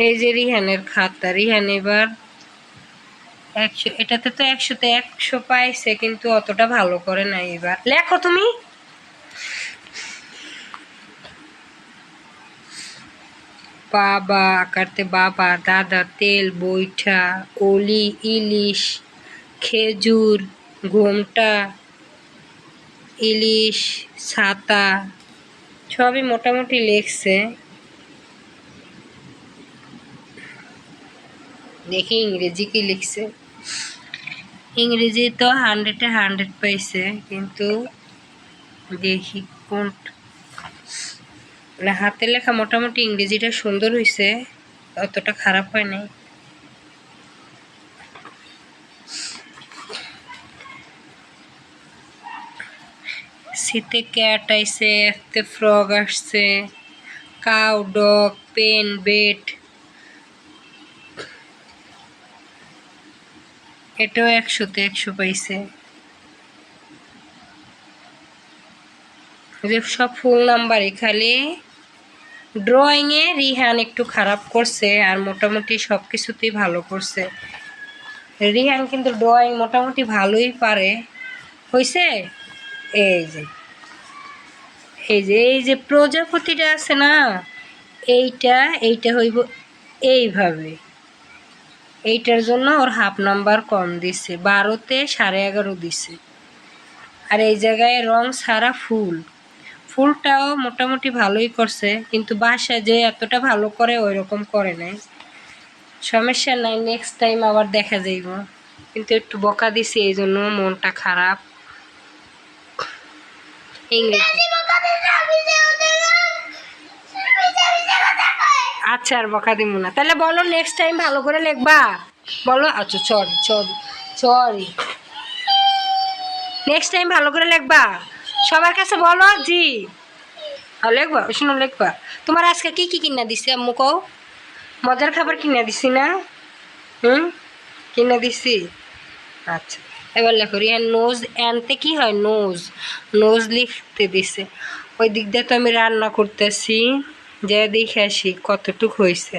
এই যে রিহানের খাতা রিহান এবার একশো, এটাতে তো একশোতে একশো পাইছে, কিন্তু অতটা ভালো করে নাই এবার। লেখো তুমি। বাবা আকারতে বাবা, দাদা তেল বৈঠা অলি, ইলিশ, খেজুর, ঘোমটা, ইলিশ, ছাতা, সবই মোটামুটি লেখছে। দেখি ইংরেজি কি লিখছে। ইংরেজি তো হান্ড্রেডে হান্ড্রেড পাইছে, কিন্তু দেখি কোন না হাতের লেখা মোটামুটি ইংরেজিটা সুন্দর হয়েছে অতটা খারাপ হয় নাই। শীতে ক্যাট এতে ফ্রগ আসছে, কাউ ডগ, পেন, বেট। এটাও একশোতে একশো পাইছে। যে সব ফুল নাম্বারে খালি। ড্রয়িংয়ে রিহান একটু খারাপ করছে আর মোটামুটি সব কিছুতেই ভালো করছে। রিহান কিন্তু ড্রয়িং মোটামুটি ভালোই পারে। হয়েছে এই যে। এই যে এই যে প্রজাপতিটা আছে না? এইটা এইটা হইব এইভাবে। এইটার জন্য ওর হাফ নাম্বার কম দিছে। বারোতে সাড়ে এগারো দিছে। আর এই জায়গায় রং সারা ফুল। ফুলটাও মোটামুটি ভালোই করছে, কিন্তু বাসা যে এতটা ভালো করে ওই রকম করে নাই। সমস্যা নাই নেক্সট টাইম আবার দেখা যাইব। কিন্তু একটু বকা দিছি, এই জন্য মনটা খারাপ। ইংরেজি। আচ্ছা আর বকা দিব না। তাহলে বলো নেক্সট টাইম ভালো করে লিখবা। বলো আচ্ছা sorry sorry sorry next time ভালো করে লিখবা। সবার কাছে বলো, জি। লিখবা, শুনো, লিখবা। তোমার আজকে কি কি কিনা দিছে আম্মু কও? মজার খাবার কিনা দিছি না? হুম? কিনা দিছি? আচ্ছা এবার লেখো, রিয়ান, নোজ অ্যানতে কি হয়? নোজ নোজ লিখতে দিছে। ওই দিক দিয়ে তো আমি রান্না করতেছি। যে দেখে আসি কতটুক হয়েছে